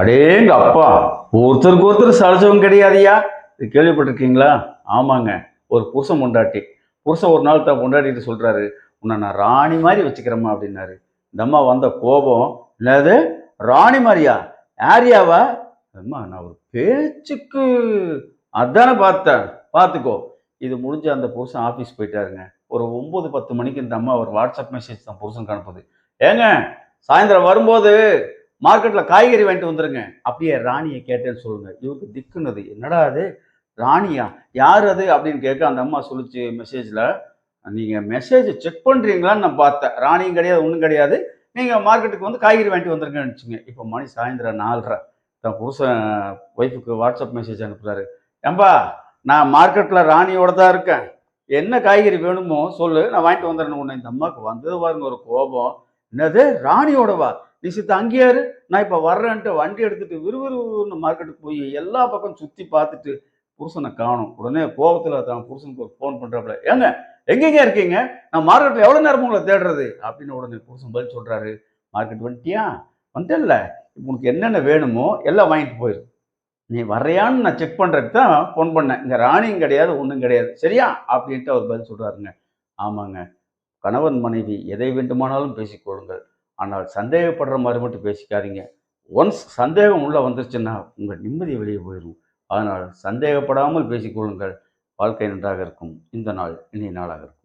அடேங்க அப்பா ஒருத்தருக்கு ஒருத்தர் சளிச்சவங்க கிடையாதியா இது கேள்விப்பட்டிருக்கீங்களா? ஆமாங்க ஒரு புருஷன் பொண்டாட்டி. புருஷன் ஒரு நாள் தான் பொண்டாட்டிட்டு சொல்றாரு உன்னை நான் ராணி மாதிரி வச்சுக்கிறேம்மா அப்படின்னாரு. இந்த அம்மா வந்த கோபம் என்னது? ராணி மாதிரியா? யாரியாவா அம்மா நான் ஒரு பேச்சுக்கு. அதானே பார்த்தேன். பார்த்துக்கோ. இது முடிஞ்சு அந்த புருஷன் ஆஃபீஸ் போயிட்டாருங்க. ஒரு ஒம்பது பத்து மணிக்கு இந்த அம்மா ஒரு வாட்ஸ்அப் மெசேஜ் தான் புருஷனுக்கு அனுப்புது. ஏங்க சாயந்தரம் வரும்போது மார்க்கெட்டில் காய்கறி வாங்கிட்டு வந்துருங்க. அப்படியே ராணியை கேட்டேன்னு சொல்லுங்க. இவருக்கு திக்குனது. என்னடா அது ராணியா? யார் அது? அப்படின்னு கேட்க அந்த அம்மா சொல்லிச்சு மெசேஜில் நீங்கள் மெசேஜ் செக் பண்ணுறீங்களான்னு நான் பார்த்தேன். ராணியும் கிடையாது ஒன்றும் கிடையாது. நீங்கள் மார்க்கெட்டுக்கு வந்து காய்கறி வாங்கிட்டு வந்துருங்கன்னு வச்சுங்க இப்போ மணி சாயந்தரம் நாலரை. தன் புருஷன் ஒய்ஃபுக்கு வாட்ஸ்அப் மெசேஜ் அனுப்புகிறாரு ஏம்பா நான் மார்க்கெட்டில் ராணியோட தான் இருக்கேன். என்ன காய்கறி வேணுமோ சொல்லு. நான் வாங்கிட்டு வந்துடுறேன்னு. உன்னை இந்த அம்மாவுக்கு வந்தது பாருங்க ஒரு கோபம். என்னது? ராணியோடவா? நீ சித்த அங்கேயே இரு நான் இப்போ வர்றேன்ட்டு வண்டி எடுத்துட்டு விறுவிறுன்னு மார்க்கெட்டுக்கு போய் எல்லா பக்கம் சுற்றி பார்த்துட்டு புருஷனை காணும். உடனே கோபத்தில் தான் புருஷனுக்கு ஒரு ஃபோன் பண்ணுறாப்புல ஏங்க எங்கெங்க இருக்கீங்க? நான் மார்க்கெட்டில் எவ்வளோ நேரம் உங்களை தேடுறது? அப்படின்னு உடனே புருஷன் பதில் சொல்கிறாரு மார்க்கெட் வந்துட்டியா? வந்துட்டல இப்போ உனக்கு என்னென்ன வேணுமோ எல்லாம் வாங்கிட்டு போயிரு. நீ வர்றியான்னு நான் செக் பண்ணுறதுக்கு தான் ஃபோன் பண்ணேன். இங்கே ராணியும் கிடையாது ஒன்றும் கிடையாது. சரியா? அப்படின்ட்டு அவர் பதில் சொல்கிறாருங்க ஆமாங்க. கணவன் மனைவி எதை வேண்டுமானாலும் பேசிக்கொள்ளும் ஆனால் சந்தேகப்படுற மாதிரி மட்டும் பேசிக்காதீங்க. ஒன்ஸ் சந்தேகம் உள்ளே வந்துருச்சுன்னா உங்கள் நிம்மதி வெளியே போயிடும். அதனால் சந்தேகப்படாமல் பேசிக்கொள்ளுங்கள். வாழ்க்கை நன்றாக இருக்கும். இந்த நாள் இனிய நாளாக இருக்கும்.